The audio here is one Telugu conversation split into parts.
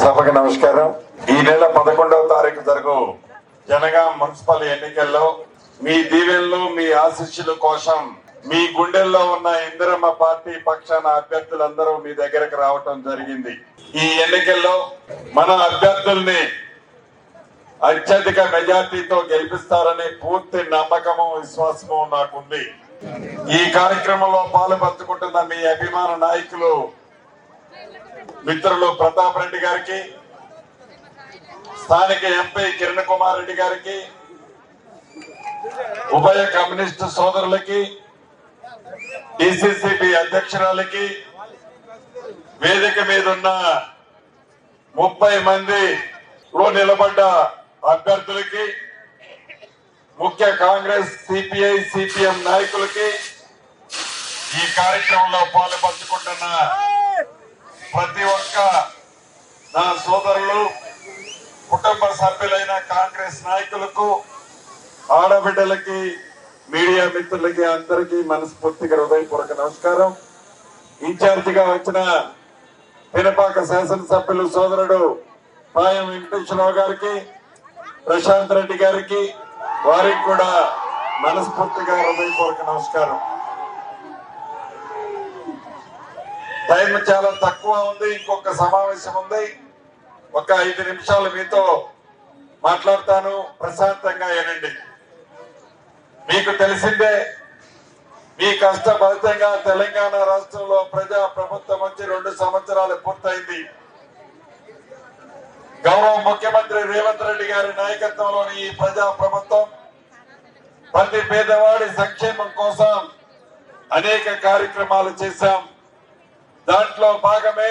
సభకు నమస్కారం. ఈ నెల పదకొండవ తారీఖు జరుగు జనగాం మున్సిపల్ ఎన్నికల్లో మీ దీవెనలు మీ ఆశీస్సుల కోసం మీ గుండెల్లో ఉన్న ఇందిరమ్మ పార్టీ పక్షాన అభ్యర్థులందరూ మీ దగ్గరకు రావటం జరిగింది. ఈ ఎన్నికల్లో మన అభ్యర్థుల్ని అత్యధిక మెజార్టీతో గెలిపిస్తారని పూర్తి నమ్మకము విశ్వాసము నాకుంది. ఈ కార్యక్రమంలో పాలు పంచుకుంటున్న మీ అభిమాన నాయకులు మిత్రులు ప్రతాప్ రెడ్డి గారికి స్థానిక ఎంపీ కిరణ్ కుమార్ రెడ్డి గారికి ఉభయ కమ్యూనిస్టు సోదరులకి డిసిసిబి అధ్యక్షురాలకి వేదిక మీద ఉన్న ముప్పై మంది లో నిలబడ్డ అభ్యర్థులకి ముఖ్య కాంగ్రెస్ సిపిఐ సిపిఎం నాయకులకి ఈ కార్యక్రమంలో పాలు పంచుకుంటున్న ప్రతి ఒక్క నా సోదరులు కుటుంబ సభ్యులైన కాంగ్రెస్ నాయకులకు ఆడబిడ్డలకి మీడియా మిత్రులకి అందరికీ మనస్ఫూర్తిగా హృదయపూర్వక నమస్కారం. ఇన్ఛార్జిగా వచ్చిన పినపాక శాసనసభ్యులు సోదరుడు పాయం వెంకటేశ్వరరావు గారికి ప్రశాంత్ రెడ్డి గారికి వారికి కూడా మనస్ఫూర్తిగా హృదయపూర్వక నమస్కారం. టైం చాలా తక్కువ ఉంది ఇంకొక సమావేశం ఉంది. ఒక ఐదు నిమిషాలు మీతో మాట్లాడతాను ప్రశాంతంగా వినండి. మీకు తెలిసిందే మీ కష్ట ఫలితంగా తెలంగాణ రాష్ట్రంలో ప్రజా ప్రభుత్వం వచ్చి రెండు సంవత్సరాలు పూర్తయింది. గౌరవ ముఖ్యమంత్రి రేవంత్ రెడ్డి గారి నాయకత్వంలోని ఈ ప్రజా ప్రభుత్వం ప్రతి పేదవాడి సంక్షేమం కోసం అనేక కార్యక్రమాలు చేశాం. దాంట్లో భాగమే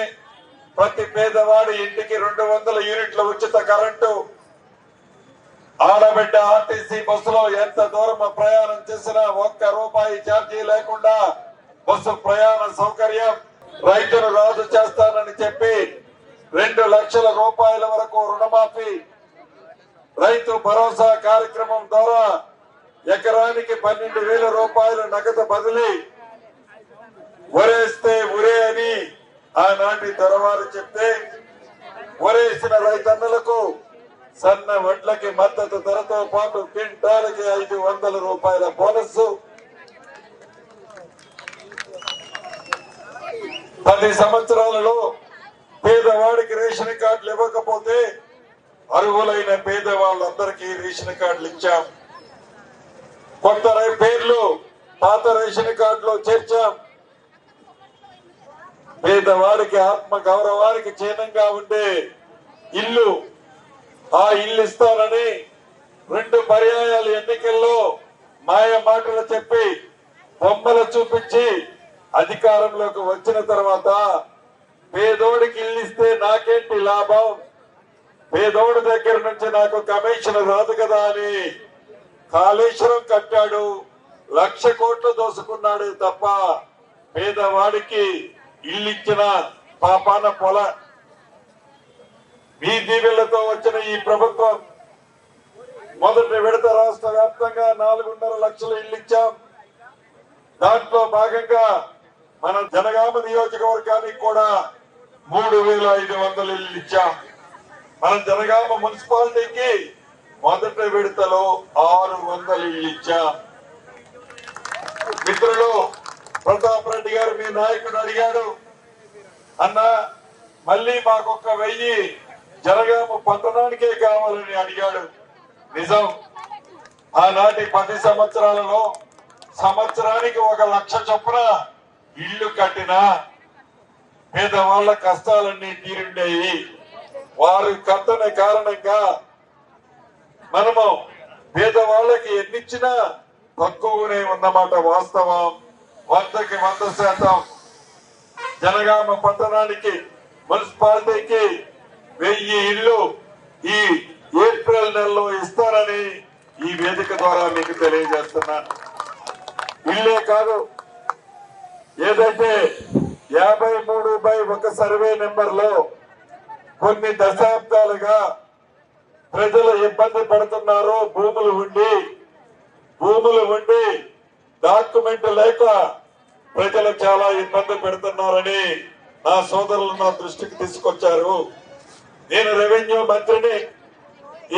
ప్రతి పేదవాడి ఇంటికి రెండు వందల యూనిట్ల ఉచిత కరెంటు. ఆడబిడ్డ ఆర్టీసీ బస్సులో ఎంత దూరం ప్రయాణం చేసినా ఒక్క రూపాయి ఛార్జీ లేకుండా బస్సు ప్రయాణ సౌకర్యం రైతును రాజు చేస్తానని చెప్పి రెండు లక్షల రూపాయల వరకు రుణమాఫీ. రైతు భరోసా కార్యక్రమం ద్వారా ఎకరానికి పన్నెండు వేల రూపాయల నగదు బదిలీ. ఒరేస్తే ఉరే అని ఆనాటి తరవారు చెప్తే ఒరేసిన రైతన్నలకు సన్న వడ్లకి మద్దతు ధరతో పాటు క్వింటాలకి ఐదు వందల రూపాయల బోనస్ పది సంవత్సరాలలో పేదవాడికి రేషన్ కార్డులు ఇవ్వకపోతే అర్హులైన పేదవాళ్ళందరికీ రేషన్ కార్డులు ఇచ్చాం. కొత్త రై- పేర్లు పాత రేషన్ కార్డులో చేర్చాం. పేదవాడికి ఆత్మ గౌరవానికి చిహ్నంగా ఉండే ఇల్లు ఆ ఇల్లు ఇస్తానని రెండు పర్యాయాలు ఎన్నికల్లో మాయ మాటలు చెప్పి బొమ్మలు చూపించి అధికారంలోకి వచ్చిన తర్వాత పేదోడికి ఇల్లు ఇస్తే నాకేంటి లాభం? పేదోడి దగ్గర నుంచి నాకు కమిషన్ రాదు కదా అని కాళేశ్వరం కట్టాడు. లక్ష కోట్లు దోసుకున్నాడే తప్ప పేదవాడికి ఇల్లు ఇచ్చిన పాపాన పొల. మీ దీవెళ్ళతో వచ్చిన ఈ ప్రభుత్వం మొదటి విడత రాష్ట్ర వ్యాప్తంగా నాలుగున్నర లక్షల ఇల్లు ఇచ్చాం దాంట్లో భాగంగా మన జనగామ నియోజకవర్గానికి కూడా మూడు వేల ఐదు వందల ఇల్లు ఇచ్చాం మన జనగామ మున్సిపాలిటీకి మొదటి విడతలో ఆరు వందల ఇల్లు ఇచ్చాం మిత్రులు ప్రతాప్ రెడ్డి గారు మీ నాయకుడు అడిగాడు అన్న మళ్ళీ మాకొక వెయ్యి జనగామ పట్టణానికే కావాలని అడిగాడు. నిజం. ఆనాటి పది సంవత్సరాలలో సంవత్సరానికి ఒక లక్ష చొప్పున ఇల్లు కట్టినా పేదవాళ్ళ కష్టాలన్నీ తీరుండేవి వారు కట్టని కారణంగా మనము పేదవాళ్ళకి ఎన్నిచ్చినా తక్కువనే ఉన్నమాట వాస్తవం. వందకి వంద శాతం. జనగామ పట్టణానికి మున్సిపాలిటీకి వెయ్యి ఇల్లు ఈ ఏప్రిల్ నెలలో ఇస్తారని ఈ వేదిక ద్వారా మీకు తెలియజేస్తున్నాను ఇల్లే కాదు ఏదైతే యాభై మూడు బై ఒక సర్వే నెంబర్లో కొన్ని దశాబ్దాలుగా ప్రజలు ఇబ్బంది పడుతున్నారు భూములు ఉండి భూములు ఉండి డాక్యుమెంట్ లేక ప్రజలు చాలా ఇబ్బంది పెడుతున్నారని నా సోదరులు నా దృష్టికి తీసుకొచ్చారు. నేను రెవెన్యూ మంత్రిని.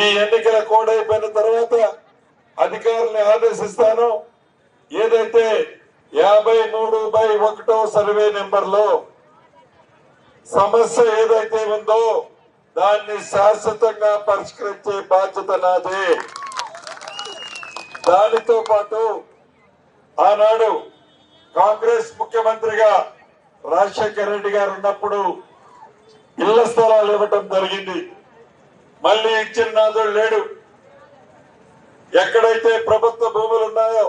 ఈ ఎన్నికల కోడ్ అయిపోయిన తర్వాత అధికారుల్ని ఆదేశిస్తాను. ఏదైతే యాభై మూడు బై ఒకటో సర్వే నెంబర్లో సమస్య ఏదైతే ఉందో దాన్ని శాశ్వతంగా పరిష్కరించే బాధ్యత నాదే. దానితో పాటు ఆనాడు కాంగ్రెస్ ముఖ్యమంత్రిగా రాజశేఖర రెడ్డి గారు ఉన్నప్పుడు ఇళ్ళ స్థలాలు ఇవ్వటం జరిగింది. మళ్ళీ ఇచ్చిన నాదుడు లేడు. ఎక్కడైతే ప్రభుత్వ భూములు ఉన్నాయో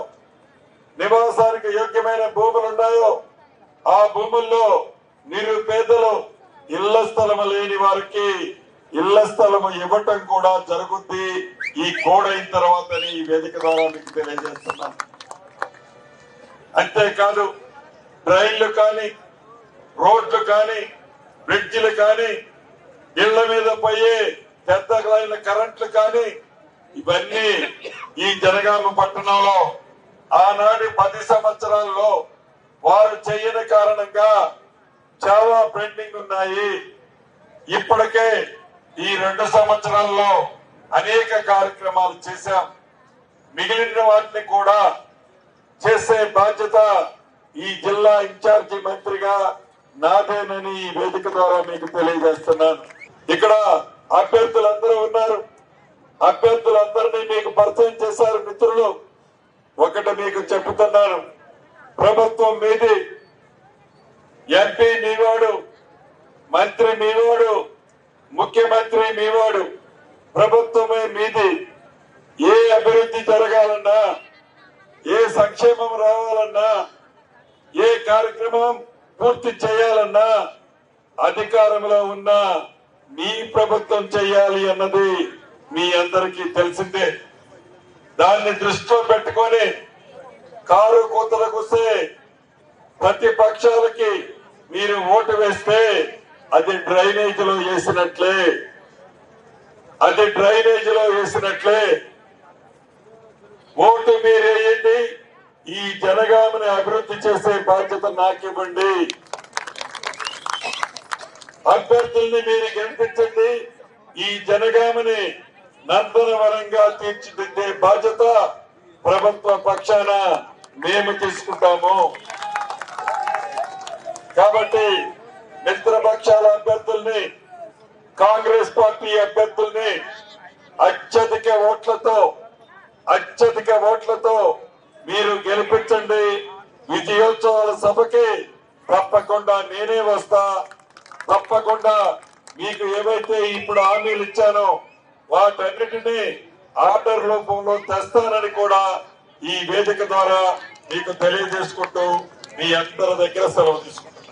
నివాసానికి యోగ్యమైన భూములు ఉన్నాయో ఆ భూముల్లో నిరుపేదలు ఇళ్ళ స్థలము లేని వారికి ఇళ్ళ స్థలము ఇవ్వటం కూడా జరుగుద్ది. ఈ కోడైన తర్వాత ఈ వేదిక ద్వారా మీకు తెలియజేస్తున్నాను. అంతేకాదు ట్రైన్లు కానీ రోడ్లు కానీ బ్రిడ్జిలు కానీ ఇళ్ళ మీద పోయే పెద్దలైన కరెంట్లు కానీ ఇవన్నీ ఈ జనగామ పట్టణంలో ఆనాడు పది సంవత్సరాల్లో వారు చేయని కారణంగా చాలా పెండింగ్ ఉన్నాయి. ఇప్పటికే ఈ రెండు సంవత్సరాల్లో అనేక కార్యక్రమాలు చేశాం. మిగిలిన వాటిని కూడా చేసే బాధ్యత ఈ జిల్లా ఇన్ఛార్జి మంత్రిగా నాదేనని ఈ వేదిక ద్వారా మీకు తెలియజేస్తున్నాను. ఇక్కడ అభ్యర్థులందరూ ఉన్నారు. అభ్యర్థులందరినీ మీకు పరిచయం చేశారు మిత్రులు. ఒకటి మీకు చెప్తున్నాను ప్రభుత్వం మీది. ఎంపీ మీవాడు మంత్రి మీవాడు ముఖ్యమంత్రి మీవాడు. ప్రభుత్వమే మీది. ఏ అభివృద్ధి జరగాలన్నా ఏ సంక్షేమం రావాలన్నా ఏ కార్యక్రమం పూర్తి చేయాలన్నా అధికారంలో ఉన్న మీ ప్రభుత్వం చేయాలి అన్నది మీ అందరికీ తెలిసిందే. దాన్ని దృష్టిలో పెట్టుకొని కారు కూతలకు వస్తే ప్రతిపక్షాలకి మీరు ఓటు వేస్తే అది డ్రైనేజీలో వేసినట్లే. అది డ్రైనేజీలో వేసినట్లే. ఓటు మీరేయండి ఈ జనగామని అభివృద్ధి చేసే బాధ్యత నాకివ్వండి. అభ్యర్థుల్ని మీరు గెలిపించండి. ఈ జనగామని నందనవరంగా తీర్చిదిద్దే బాధ్యత ప్రభుత్వ పక్షాన మేము తీసుకుంటాము. కాబట్టి మిత్రపక్షాల అభ్యర్థుల్ని కాంగ్రెస్ పార్టీ అభ్యర్థుల్ని అత్యధిక ఓట్లతో అత్యధిక ఓట్లతో మీరు గెలిపించండి. విజయోత్సవాల సభకి తప్పకుండా నేనే వస్తా. తప్పకుండా మీకు ఏవైతే ఇప్పుడు హామీలు ఇచ్చానో వాటన్నిటినీ ఆర్డర్ రూపంలో తెస్తానని కూడా ఈ వేదిక ద్వారా మీకు తెలియజేసుకుంటూ మీ అందరి దగ్గర సెలవు తీసుకుంటాను